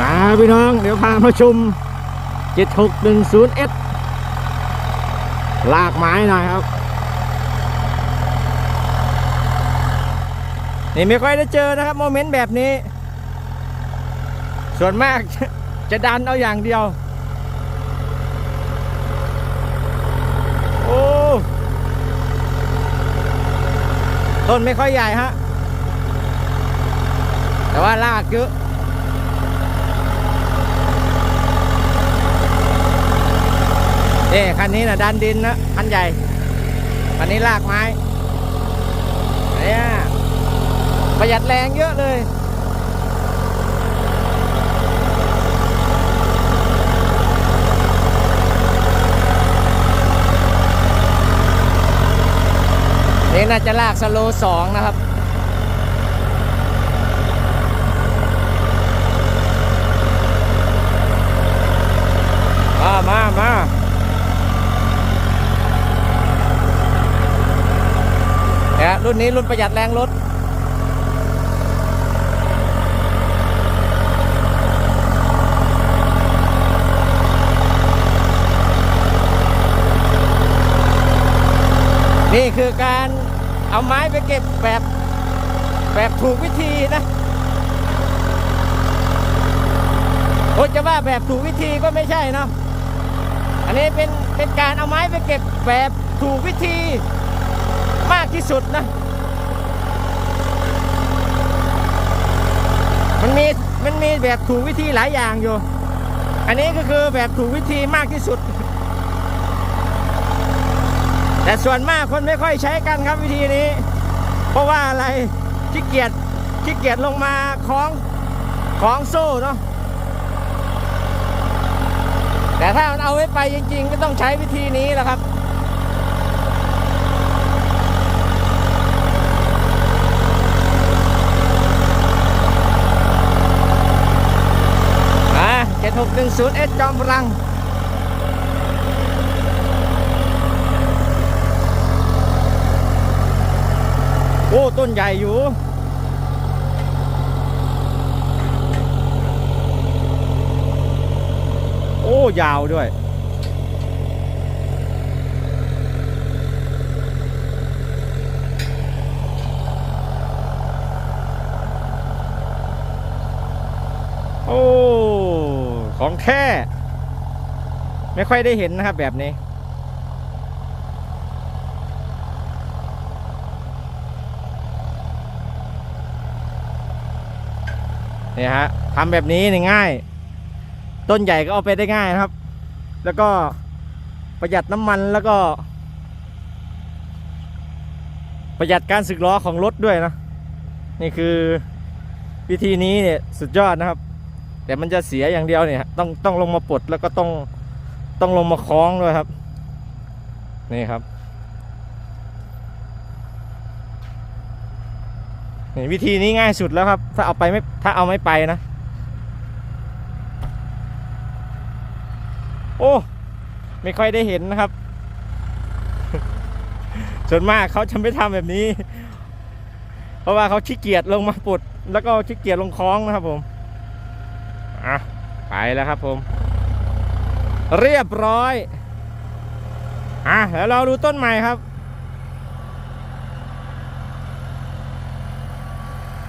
มาพี่น้อง เดี๋ยวพามาชม 7610S ลากไม้หน่อยครับ นี่ไม่ค่อยได้เจอนะครับ โมเมนต์แบบนี้ ส่วนมากจะดันเอาอย่างเดียว โอ้ต้นไม่ค่อยใหญ่ฮะ แต่ว่าลากเยอะ เอ้คันนี้นะดันดินนะคันใหญ่ คันนี้ลากไม้เนี่ยประหยัดแรงเยอะเลยนี่น่าจะลากสโลสองนะครับ มา มา มาเนี่ย รุ่นนี้รุ่นประหยัดแรงรถนี่คือการเอาไม้ไปเก็บแบบแบบถูกวิธีนะโอ้จะว่าแบบถูกวิธีก็ไม่ใช่เนาะอันนี้เป็นเป็นการเอาไม้ไปเก็บแบบถูกวิธี ที่สุดนะ มันมีมันมีแบบถูกวิธีหลายอย่างอยู่ อันนี้ก็คือแบบถูกวิธีมากที่สุด แต่ส่วนมากคนไม่ค่อยใช้กันครับวิธีนี้ เพราะว่าอะไรขี้เกียจขี้เกียจลงมาคล้องคล้องโซ่เนาะแต่ถ้ามันเอาไว้ไปจริง ๆ ก็ต้องใช้วิธีนี้แหละครับ อ่า7610 S จอมพลังโอ้ต้นใหญ่อยู่โอ้ยาวด้วย โอ้ ของแท้ ไม่ค่อยได้เห็นนะครับแบบนี้ นี่ฮะทำแบบนี้นี่ง่าย ต้นใหญ่ก็เอาไปได้ง่ายนะครับ แล้วก็ประหยัดน้ำมันแล้วก็ ประหยัดการสึกล้อของรถด้วยนะ นี่คือวิธีนี้เนี่ยสุดยอดนะครับ แต่มันจะเสียอย่างเดียวเนี่ย ต้องต้องลงมาปลดแล้วก็ต้องต้องลงมาคล้องด้วยครับ นี่ครับนี่วิธีนี้ง่ายสุดแล้วครับ ถ้าเอาไปไม่ถ้าเอาไม่ไปนะ โอ้ไม่ค่อยได้เห็นนะครับส่วนมากเขาจะไม่ทำแบบนี้ เพราะว่าเขาขี้เกียจลงมาปลดแล้วก็ขี้เกียจลงคล้องนะครับผม อะไปแล้วครับผม เรียบร้อย อะแล้วเราดูต้นใหม่ครับ